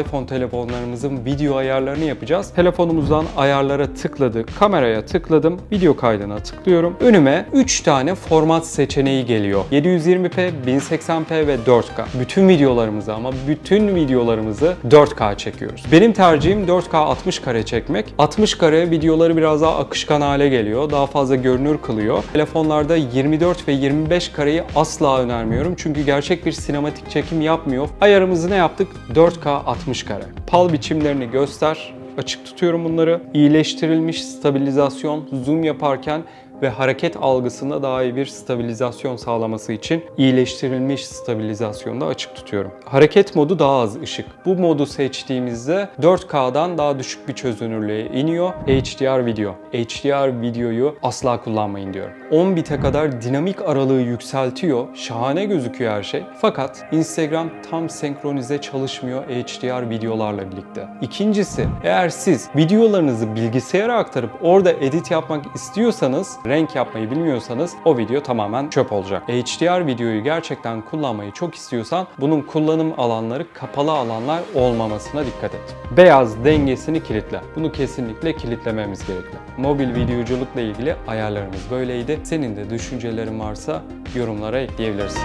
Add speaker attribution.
Speaker 1: iPhone telefonlarımızın video ayarlarını yapacağız. Telefonumuzdan ayarlara tıkladık, kameraya tıkladım, video kaydına tıklıyorum. Önüme 3 tane format seçeneği geliyor. 720p, 1080p ve 4K. Bütün videolarımızı ama bütün videolarımızı 4K çekiyoruz. Benim tercihim 4K 60 kare çekmek. 60 kare videoları biraz daha akışkan hale geliyor. Daha fazla görünür kılıyor. Telefonlarda 24 ve 25 kareyi asla önermiyorum. Çünkü gerçek bir sinematik çekim yapmıyor. Ayarımızı ne yaptık? 4K 60 kare. Pal biçimlerini göster. Açık tutuyorum bunları. İyileştirilmiş stabilizasyon zoom yaparken ve hareket algısında daha iyi bir stabilizasyon sağlaması için iyileştirilmiş stabilizasyonda açık tutuyorum. Hareket modu daha az ışık. Bu modu seçtiğimizde 4K'dan daha düşük bir çözünürlüğe iniyor. HDR video. HDR videoyu asla kullanmayın diyorum. 10 bite kadar dinamik aralığı yükseltiyor. Şahane gözüküyor her şey. Fakat Instagram tam senkronize çalışmıyor HDR videolarla birlikte. İkincisi, eğer siz videolarınızı bilgisayara aktarıp orada edit yapmak istiyorsanız, renk yapmayı bilmiyorsanız o video tamamen çöp olacak. HDR videoyu gerçekten kullanmayı çok istiyorsan bunun kullanım alanları kapalı alanlar olmamasına dikkat et. Beyaz dengesini kilitle. Bunu kesinlikle kilitlememiz gerekli. Mobil videoculukla ilgili ayarlarımız böyleydi. Senin de düşüncelerin varsa yorumlara ekleyebilirsin.